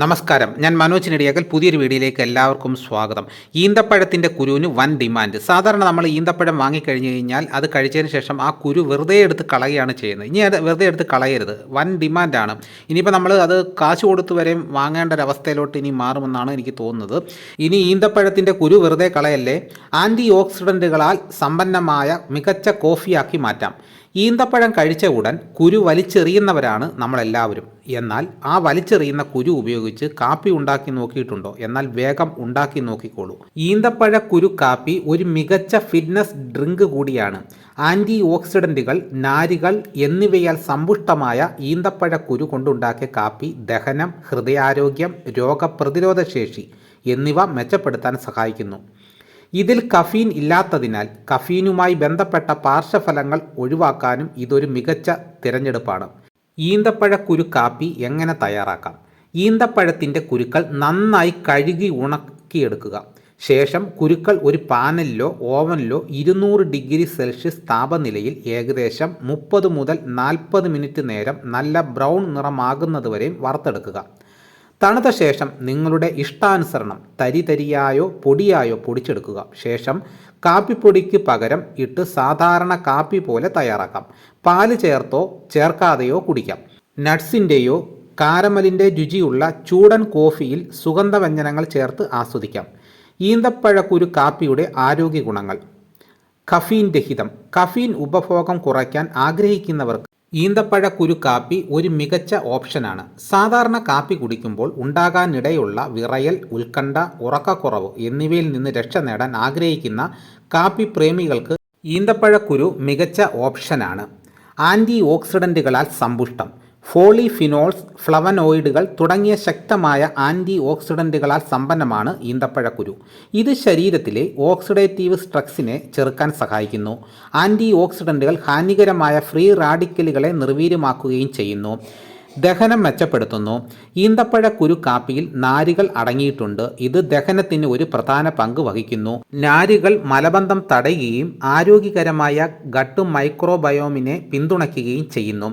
നമസ്കാരം. ഞാൻ മനോജ് നെടിയാക്കൽ. പുതിയൊരു വീഡിയോയിലേക്ക് എല്ലാവർക്കും സ്വാഗതം. ഈന്തപ്പഴത്തിന്റെ കുരുവിന് വൻ ഡിമാൻഡ്. സാധാരണ നമ്മൾ ഈന്തപ്പഴം വാങ്ങിക്കഴിഞ്ഞ് കഴിഞ്ഞാൽ അത് കഴിച്ചതിന് ശേഷം ആ കുരു വെറുതെ എടുത്ത് കളയുകയാണ് ചെയ്യുന്നത്. ഇനി അത് വെറുതെ എടുത്ത് കളയരുത്. വൻ ഡിമാൻഡാണ്. ഇനിയിപ്പോൾ നമ്മൾ അത് കാശ് കൊടുത്ത് വരെയും വാങ്ങേണ്ട ഒരവസ്ഥയിലോട്ട് ഇനി മാറുമെന്നാണ് എനിക്ക് തോന്നുന്നത്. ഇനി ഈന്തപ്പഴത്തിന്റെ കുരു വെറുതെ കളയല്ലേ? ആന്റി ഓക്സിഡന്റുകളാൽ സമ്പന്നമായ മികച്ച കോഫിയാക്കി മാറ്റാം. ഈന്തപ്പഴം കഴിച്ച ഉടൻ കുരു വലിച്ചെറിയുന്നവരാണ് നമ്മളെല്ലാവരും. എന്നാൽ ആ വലിച്ചെറിയുന്ന കുരു ഉപയോഗിച്ച് കാപ്പി ഉണ്ടാക്കി നോക്കിയിട്ടുണ്ടോ? എന്നാൽ വേഗം ഉണ്ടാക്കി നോക്കിക്കോളൂ. ഈന്തപ്പഴ കുരു കാപ്പി ഒരു മികച്ച ഫിറ്റ്നസ് ഡ്രിങ്ക് കൂടിയാണ്. ആന്റി ഓക്സിഡന്റുകൾ നാരുകൾ എന്നിവയാൽ സമ്പുഷ്ടമായ ഈന്തപ്പഴ കുരു കൊണ്ടുണ്ടാക്കിയ കാപ്പി ദഹനം ഹൃദയാരോഗ്യം രോഗപ്രതിരോധ ശേഷി എന്നിവ മെച്ചപ്പെടുത്താൻ സഹായിക്കുന്നു. ഇതിൽ കഫീൻ ഇല്ലാത്തതിനാൽ കഫീനുമായി ബന്ധപ്പെട്ട പാർശ്വഫലങ്ങൾ ഒഴിവാക്കാനും ഇതൊരു മികച്ച തിരഞ്ഞെടുപ്പാണ്. ഈന്തപ്പഴക്കുരു കാപ്പി എങ്ങനെ തയ്യാറാക്കാം? ഈന്തപ്പഴത്തിന്റെ കുരുക്കൾ നന്നായി കഴുകി ഉണക്കിയെടുക്കുക. ശേഷം കുരുക്കൾ ഒരു പാനലിലോ ഓവനിലോ ഇരുന്നൂറ് ഡിഗ്രി സെൽഷ്യസ് താപനിലയിൽ ഏകദേശം മുപ്പത് മുതൽ നാൽപ്പത് മിനിറ്റ് നേരം നല്ല ബ്രൗൺ നിറമാകുന്നതുവരെയും വറുത്തെടുക്കുക. തണുത്ത ശേഷം നിങ്ങളുടെ ഇഷ്ടാനുസരണം തരി തരിയായോ പൊടിയായോ പൊടിച്ചെടുക്കുക. ശേഷം കാപ്പിപ്പൊടിക്ക് പകരം ഇട്ട് സാധാരണ കാപ്പി പോലെ തയ്യാറാക്കാം. പാൽ ചേർത്തോ ചേർക്കാതെയോ കുടിക്കാം. നട്ട്സിന്റെയോ കാരമലിന്റെ രുചിയുള്ള ചൂടൻ കോഫിയിൽ സുഗന്ധവ്യഞ്ജനങ്ങൾ ചേർത്ത് ആസ്വദിക്കാം. ഈന്തപ്പഴക്കുരു കാപ്പിയുടെ ആരോഗ്യ ഗുണങ്ങൾ കഫീൻ രഹിതം. കഫീൻ ഉപഭോഗം കുറയ്ക്കാൻ ആഗ്രഹിക്കുന്നവർക്ക് ഈന്തപ്പഴ കുരു കാപ്പി ഒരു മികച്ച ഓപ്ഷനാണ്. സാധാരണ കാപ്പി കുടിക്കുമ്പോൾ ഉണ്ടാകാനിടയുള്ള വിറയൽ ഉത്കണ്ഠ ഉറക്കക്കുറവ് എന്നിവയിൽ നിന്ന് രക്ഷ നേടാൻ ആഗ്രഹിക്കുന്ന കാപ്പി പ്രേമികൾക്ക് ഈന്തപ്പഴക്കുരു മികച്ച ഓപ്ഷനാണ്. ആന്റി ഓക്സിഡന്റുകളാൽ സമ്പുഷ്ടം. ഫോളിഫിനോൾസ് ഫ്ലവനോയിഡുകൾ തുടങ്ങിയ ശക്തമായ ആന്റി ഓക്സിഡന്റുകളാൽ സമ്പന്നമാണ് ഈന്തപ്പഴക്കുരു. ഇത് ശരീരത്തിലെ ഓക്സിഡേറ്റീവ് സ്ട്രെക്സിനെ ചെറുക്കാൻ സഹായിക്കുന്നു. ആന്റി ഓക്സിഡന്റുകൾ ഹാനികരമായ ഫ്രീ റാഡിക്കലുകളെ നിർവീര്യമാക്കുകയും ചെയ്യുന്നു. ദഹനം മെച്ചപ്പെടുത്തുന്നു. ഈന്തപ്പഴ കുരു കാപ്പിയിൽ നാരുകൾ അടങ്ങിയിട്ടുണ്ട്. ഇത് ദഹനത്തിന് ഒരു പ്രധാന പങ്ക് വഹിക്കുന്നു. നാരുകൾ മലബന്ധം തടയുകയും ആരോഗ്യകരമായ ഗട്ട് മൈക്രോബയോമിനെ പിന്തുണയ്ക്കുകയും ചെയ്യുന്നു.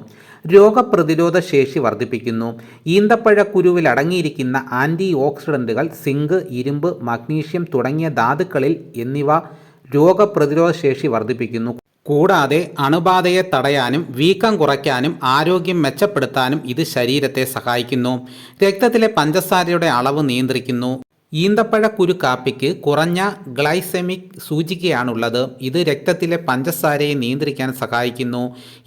രോഗപ്രതിരോധ ശേഷി വർദ്ധിപ്പിക്കുന്നു. ഈന്തപ്പഴ കുരുവിൽ അടങ്ങിയിരിക്കുന്ന ആന്റി ഓക്സിഡന്റുകൾ സിങ്ക് ഇരുമ്പ് മഗ്നീഷ്യം തുടങ്ങിയ ധാതുക്കളിൽ എന്നിവ രോഗപ്രതിരോധ ശേഷി വർദ്ധിപ്പിക്കുന്നു. കൂടാതെ അണുബാധയെ തടയാനും വീക്കം കുറയ്ക്കാനും ആരോഗ്യം മെച്ചപ്പെടുത്താനും ഇത് ശരീരത്തെ സഹായിക്കുന്നു. രക്തത്തിലെ പഞ്ചസാരയുടെ അളവ് നിയന്ത്രിക്കുന്നു. ഈന്തപ്പഴ കുരു കാപ്പിക്ക് കുറഞ്ഞ ഗ്ലൈസെമിക് സൂചികയാണുള്ളത്. ഇത് രക്തത്തിലെ പഞ്ചസാരയെ നിയന്ത്രിക്കാൻ സഹായിക്കുന്നു.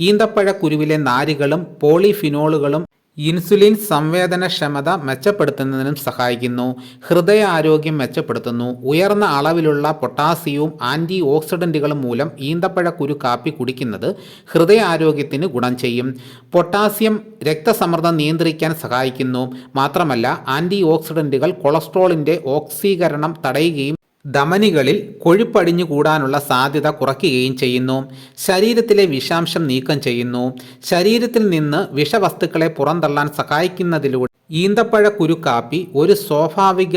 ഈന്തപ്പഴ കുരുവിലെ നാരുകളും പോളിഫിനോളുകളും ഇൻസുലിൻ സംവേദനക്ഷമത മെച്ചപ്പെടുത്തുന്നതിനും സഹായിക്കുന്നു. ഹൃദയ ആരോഗ്യം മെച്ചപ്പെടുത്തുന്നു. ഉയർന്ന അളവിലുള്ള പൊട്ടാസ്യവും ആന്റി ഓക്സിഡന്റുകളും മൂലം ഈന്തപ്പഴക്കുരു കാപ്പി കുടിക്കുന്നത് ഹൃദയാരോഗ്യത്തിന് ഗുണം ചെയ്യും. പൊട്ടാസ്യം രക്തസമ്മർദ്ദം നിയന്ത്രിക്കാൻ സഹായിക്കുന്നു. മാത്രമല്ല ആന്റി ഓക്സിഡന്റുകൾ കൊളസ്ട്രോളിന്റെ ഓക്സീകരണം തടയുകയും ധമനികളിൽ കൊഴുപ്പടിഞ്ഞു കൂടാനുള്ള സാധ്യത കുറയ്ക്കുകയും ചെയ്യുന്നു. ശരീരത്തിലെ വിഷാംശം നീക്കം ചെയ്യുന്നു. ശരീരത്തിൽ നിന്ന് വിഷവസ്തുക്കളെ പുറന്തള്ളാൻ സഹായിക്കുന്നതിലൂടെ ഈന്തപ്പഴ കുരുക്കാപ്പി ഒരു സ്വാഭാവിക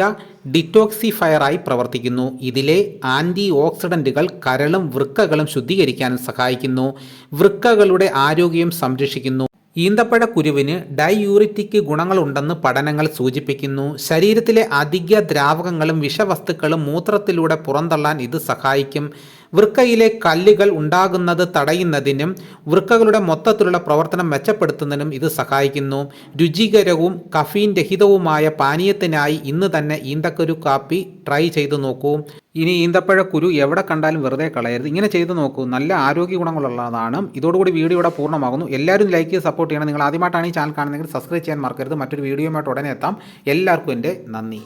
ഡിറ്റോക്സിഫയറായി പ്രവർത്തിക്കുന്നു. ഇതിലെ ആന്റി ഓക്സിഡന്റുകൾ കരളും വൃക്കകളും ശുദ്ധീകരിക്കാനും സഹായിക്കുന്നു. വൃക്കകളുടെ ആരോഗ്യം സംരക്ഷിക്കുന്നു. ഈന്തപ്പഴ കുരുവിന് ഡൈയൂറിറ്റിക് ഗുണങ്ങളുണ്ടെന്ന് പഠനങ്ങൾ സൂചിപ്പിക്കുന്നു. ശരീരത്തിലെ അധിക ദ്രാവകങ്ങളും വിഷവസ്തുക്കളും മൂത്രത്തിലൂടെ പുറന്തള്ളാൻ ഇത് സഹായിക്കും. വൃക്കയിലെ കല്ലുകൾ ഉണ്ടാകുന്നത് തടയുന്നതിനും വൃക്കകളുടെ മൊത്തത്തിലുള്ള പ്രവർത്തനം മെച്ചപ്പെടുത്തുന്നതിനും ഇത് സഹായിക്കുന്നു. രുചികരവും കഫീൻ രഹിതവുമായ പാനീയത്തിനായി ഇന്ന് തന്നെ ഈന്തക്കുരു കാപ്പി ട്രൈ ചെയ്തു നോക്കൂ. ഇനി ഈന്തപ്പഴ കുരു എവിടെ കണ്ടാലും വെറുതെ കളയരുത്. ഇങ്ങനെ ചെയ്ത് നോക്കൂ. നല്ല ആരോഗ്യ ഗുണങ്ങളുള്ളതാണ്. ഇതോടുകൂടി വീഡിയോ ഇവിടെ പൂർണമാകുന്നു. എല്ലാവരും ലൈക്ക് ചെയ്ത് സപ്പോർട്ട് ചെയ്യണം. നിങ്ങൾ ആദ്യമായിട്ടാണ് ഈ ചാനൽ കാണുന്നതെങ്കിൽ സബ്സ്ക്രൈബ് ചെയ്യാൻ മറക്കരുത്. മറ്റൊരു വീഡിയോയുമായിട്ട് ഉടനെ എത്താം. എല്ലാവർക്കും എന്റെ നന്ദി.